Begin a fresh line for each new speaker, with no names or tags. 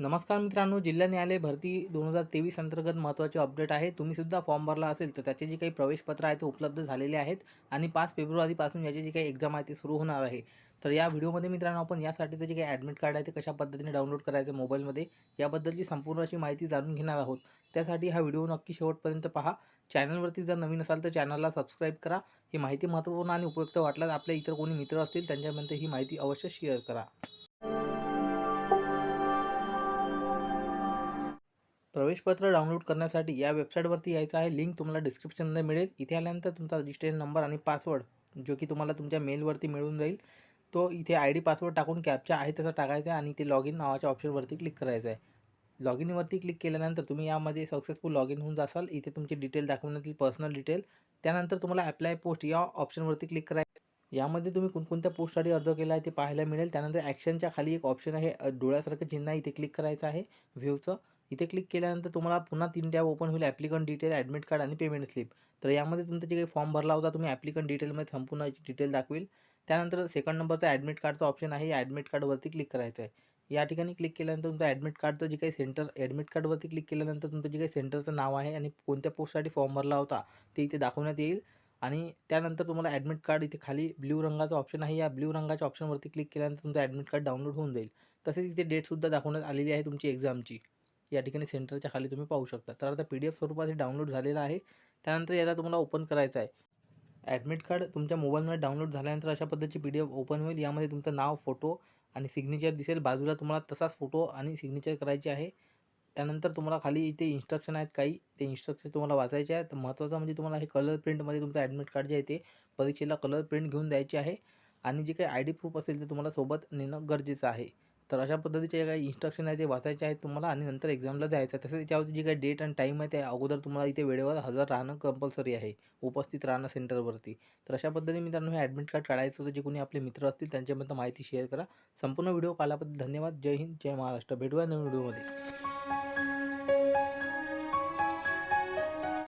नमस्कार मित्रांनो जिल्हा न्यायालय भरती दोन हजार तेवीस अंतर्गत महत्त्वाचे अपडेट आहे. तुम्ही सुद्धा फॉर्म भरला असेल तर त्याचे जे काही प्रवेशपत्र आहे ते उपलब्ध झालेले आहेत आणि पाच फेब्रुवारीपासून याची जी काही एक्झाम आहे ती सुरू होणार आहे. तर या व्हिडिओमध्ये मित्रांनो आपण यासाठीचं जे काही ॲडमिट कार्ड आहे ते कशा पद्धतीने डाउनलोड करायचं मोबाईलमध्ये याबद्दलची संपूर्ण अशी माहिती जाणून घेणार आहोत. त्यासाठी हा व्हिडिओ नक्की शेवटपर्यंत पहा. चॅनलवरती जर नवीन असाल तर चॅनलला सबस्क्राईब करा. ही माहिती महत्त्वपूर्ण आणि उपयुक्त वाटल्यास आपल्या इतर कोणी मित्र असतील त्यांच्यापर्यंत ही माहिती अवश्य शेअर करा. प्रवेशपत्र डाउनलोड करण्यासाठी या वेबसाईटवरती यायचं आहे. लिंक तुम्हाला डिस्क्रिप्शनमध्ये मिळेल. इथे आल्यानंतर तुमचा रजिस्ट्रेशन नंबर आणि पासवर्ड जो की तुम्हाला तुमच्या मेलवरती मिळून जाईल तो इथे आय डी पासवर्ड टाकून कॅपचा आहे तसा टाकायचा आहे आणि ते लॉग इन नावाच्या ऑप्शनवरती क्लिक करायचं आहे. लॉग इनवरती क्लिक केल्यानंतर तुम्ही यामध्ये सक्सेसफुल लॉग इन होऊन जासाल. इथे तुमची डिटेल दाखवण्यात येईल पर्सनल डिटेल त्यानंतर तुम्हाला अप्लाय पोस्ट या ऑप्शनवरती क्लिक करायचं यामध्ये तुम्ही कोणकोणत्या पोस्टसाठी अर्ज केला आहे ते पाहायला मिळेल. त्यानंतर ॲक्शनच्या खाली एक ऑप्शन आहे. डोळ्यासारखं चिन्ह इथे क्लिक करायचं आहे. व्ह्यूचं इथे क्लिक केल्यानंतर तुम्हाला पुन्हा तीन टॅब ओपन होईल ॲप्लिकंट डिटेल ॲडमिट कार्ड आणि पेमेंट स्लिप तर यामध्ये तुमचा जे काही फॉर्म भरला होता तुम्ही ॲप्लिकंट डिटेलमध्ये संपूर्ण याची डिटेल दाखवेल. त्यानंतर सेकंड नंबरचा ॲडमिट कार्डचा ऑप्शन आहे या ॲडमिट कार्डवरती क्लिक करायचं आहे या ठिकाणी क्लिक केल्यानंतर तुमचं ॲडमिट कार्डचं जे काही सेंटर ॲडमिट कार्डवरती क्लिक केल्यानंतर तुमचं जे काही सेंटरचं नाव आहे आणि कोणत्या पोस्टसाठी फॉर्म भरला होता ते इथे दाखवण्यात येईल. आणि त्यानंतर तुम्हाला ॲडमिट कार्ड इथे खाली ब्ल्यू रंगाचा ऑप्शन आहे. या ब्ल्यू रंगाच्या ऑप्शनवरती क्लिक केल्यानंतर तुमचं ॲडमिट कार्ड डाउनलोड होऊन जाईल. तसेच इथे डेटसुद्धा दाखवण्यात आलेली आहे तुमची एक्झामची या ठिकाणी सेंटरच्या खाली तुम्ही पाहू शकता. तर आता पी डी एफ स्वरूपात हे डाउनलोड झालेलं आहे. त्यानंतर याला तुम्हाला ओपन करायचं आहे. ॲडमिट कार्ड तुमच्या मोबाईलमध्ये डाउनलोड झाल्यानंतर अशा पद्धतीची पी डी एफ ओपन होईल. यामध्ये तुमचं नाव फोटो आणि सिग्नेचर दिसेल. बाजूला तुम्हाला तसाच फोटो आणि सिग्नेचर करायचे आहे. त्यानंतर तुम्हाला खाली इथे इन्स्ट्रक्शन आहेत काही. ते इन्स्ट्रक्शन तुम्हाला वाचायचे आहेत महत्त्वाचं म्हणजे तुम्हाला हे कलर प्रिंटमध्ये तुमचं ॲडमिट कार्ड जे आहे ते परीक्षेला कलर प्रिंट घेऊन द्यायचे आहे. आणि जे काही आय डी प्रूफ असेल ते तुम्हाला सोबत नेणं गरजेचं आहे. तर अशा पद्धतीचे काही इन्स्ट्रक्शन आहे ते वाचायचे आहेत तुम्हाला आणि नंतर एक्झामला जायचं आहे. तसेच त्याच्यावरती जी काही डेट आणि टाईम आहे ते अगोदर तुम्हाला इथे वेळेवर हजर राहणं कंपल्सरी आहे. उपस्थित राहणं सेंटरवरती तर अशा पद्धतीने मित्रांनो हे ॲडमिट कार्ड काढायचं होतं. जे कोणी आपले मित्र असतील त्यांच्यापर्यंत माहिती शेअर करा. संपूर्ण व्हिडिओ पाहिल्याबद्दल धन्यवाद. जय हिंद जय महाराष्ट्र. भेटूया नवीन व्हिडिओमध्ये